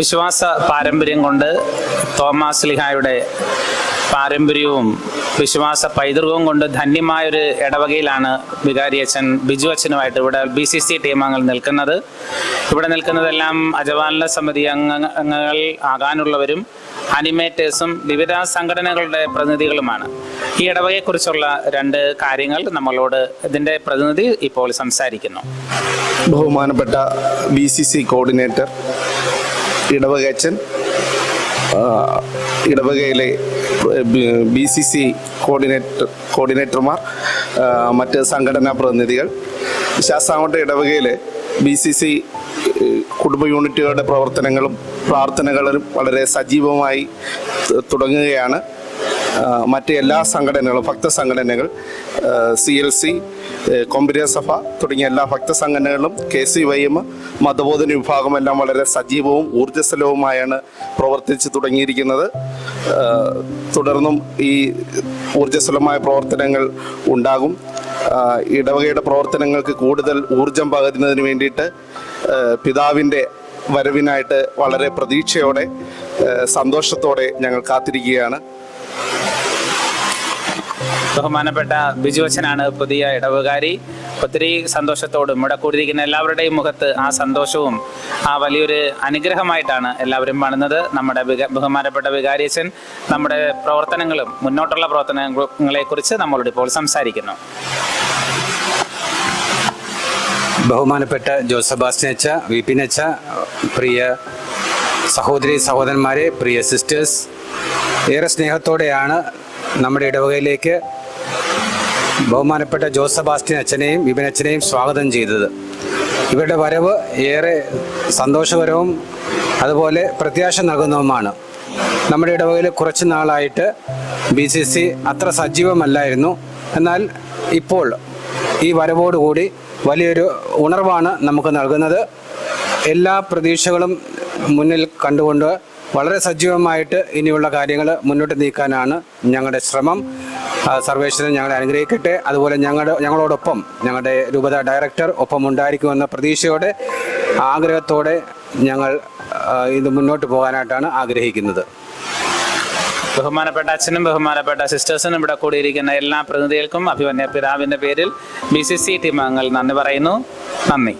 വിശ്വാസ പാരമ്പര്യം കൊണ്ട് തോമാസ് ലിഹായുടെ പാരമ്പര്യവും വിശ്വാസ പൈതൃകവും കൊണ്ട് ധന്യമായൊരു ഇടവകയിലാണ് വികാരി അച്ഛൻ ബിജു അച്ഛനുമായിട്ട് ഇവിടെ ബി സി സി ടീമംഗങ്ങൾ നിൽക്കുന്നത്. ഇവിടെ നിൽക്കുന്നതെല്ലാം അജവാലന സമിതി അംഗങ്ങൾ ആകാനുള്ളവരും അനിമേറ്റേഴ്സും വിവിധ സംഘടനകളുടെ പ്രതിനിധികളുമാണ്. ഈ ഇടവകയെക്കുറിച്ചുള്ള രണ്ട് കാര്യങ്ങൾ നമ്മളോട് ഇതിന്റെ പ്രതിനിധി ഇപ്പോൾ സംസാരിക്കുന്നു. ബഹുമാനപ്പെട്ട ബി സി സി കോർഡിനേറ്റർ ഇടവകച്ചൻ ഇടവകയിലെ ബി സി സി കോർഡിനേറ്റർ കോർഡിനേറ്റർമാർ മറ്റ് സംഘടനാ പ്രതിനിധികൾ ശാസ്താംകോട്ട ഇടവകയിലെ ബി സി സി കുടുംബ യൂണിറ്റുകളുടെ പ്രവർത്തനങ്ങളും പ്രാർത്ഥനകളും വളരെ സജീവമായി തുടങ്ങുകയാണ്. മറ്റ് എല്ലാ സംഘടനകളും ഭക്ത സംഘടനകൾ സി എൽ സി കൊമ്പരിയ സഭ തുടങ്ങിയ എല്ലാ ഭക്ത സംഘടനകളും കെ സി വൈ എം മതബോധന വിഭാഗമെല്ലാം വളരെ സജീവവും ഊർജസ്വലവുമായാണ് പ്രവർത്തിച്ചു തുടങ്ങിയിരിക്കുന്നത്. തുടർന്നും ഈ ഊർജസ്വലമായ പ്രവർത്തനങ്ങൾ ഉണ്ടാകും. ഇടവകയുടെ പ്രവർത്തനങ്ങൾക്ക് കൂടുതൽ ഊർജം പകരുന്നതിന് വേണ്ടിയിട്ട് പിതാവിന്റെ വരവിനായിട്ട് വളരെ പ്രതീക്ഷയോടെ സന്തോഷത്തോടെ ഞങ്ങൾ കാത്തിരിക്കുകയാണ്. ബഹുമാനപ്പെട്ട ബിജു അച്ഛനാണ് പുതിയ ഇടവുകാരി. ഒത്തിരി സന്തോഷത്തോടും ഇവിടെ കൂടിയിരിക്കുന്ന എല്ലാവരുടെയും മുഖത്ത് ആ സന്തോഷവും ആ വലിയൊരു അനുഗ്രഹമായിട്ടാണ് എല്ലാവരും കാണുന്നത്. നമ്മുടെ ബഹുമാനപ്പെട്ട വികാരി അച്ഛൻ നമ്മുടെ പ്രവർത്തനങ്ങളും മുന്നോട്ടുള്ള പ്രവർത്തനങ്ങളെ കുറിച്ച് നമ്മളോട് ഇപ്പോൾ സംസാരിക്കുന്നു. ബഹുമാനപ്പെട്ട ജോസബാസ്റ്റിനച്ച വിപിനച്ച പ്രിയ സഹോദരി സഹോദരന്മാരെ പ്രിയ സിസ്റ്റേഴ്സ് ഏറെ സ്നേഹത്തോടെയാണ് നമ്മുടെ ഇടവകയിലേക്ക് ബഹുമാനപ്പെട്ട ജോസ് ജോസബാസ്റ്റിൻ അച്ഛനെയും വിപിനച്ഛനെയും സ്വാഗതം ചെയ്തത്. ഇവരുടെ വരവ് ഏറെ സന്തോഷകരവും അതുപോലെ പ്രത്യാശ നൽകുന്നതുമാണ്. നമ്മുടെ ഇടവകയിൽ കുറച്ച് നാളായിട്ട് ബി സി സി അത്ര സജീവമല്ലായിരുന്നു. എന്നാൽ ഇപ്പോൾ ഈ വരവോടുകൂടി വലിയൊരു ഉണർവാണ് നമുക്ക് നൽകുന്നത്. എല്ലാ പ്രതീക്ഷകളും മുന്നിൽ കണ്ടുകൊണ്ട് വളരെ സജീവമായിട്ട് ഇനിയുള്ള കാര്യങ്ങൾ മുന്നോട്ട് നീക്കാനാണ് ഞങ്ങളുടെ ശ്രമം. സർവേശ്വരൻ ഞങ്ങളെ അനുഗ്രഹിക്കട്ടെ. അതുപോലെ ഞങ്ങളുടെ ഞങ്ങളോടൊപ്പം ഞങ്ങളുടെ രൂപത ഡയറക്ടർ ഒപ്പം ഉണ്ടായിരിക്കുമെന്ന പ്രതീക്ഷയോടെ ആഗ്രഹത്തോടെ ഞങ്ങൾ ഇത് മുന്നോട്ട് പോകാനായിട്ടാണ് ആഗ്രഹിക്കുന്നത്. ബഹുമാനപ്പെട്ട അച്ഛനും ബഹുമാനപ്പെട്ട സിസ്റ്റേഴ്സിനും ഇവിടെ കൂടിയിരിക്കുന്ന എല്ലാ പ്രതിനിധികൾക്കും അഭിമന്യ പിതാവിന്റെ പേരിൽ ബി സി സി ടീം അംഗങ്ങൾ നന്ദി പറയുന്നു. നന്ദി.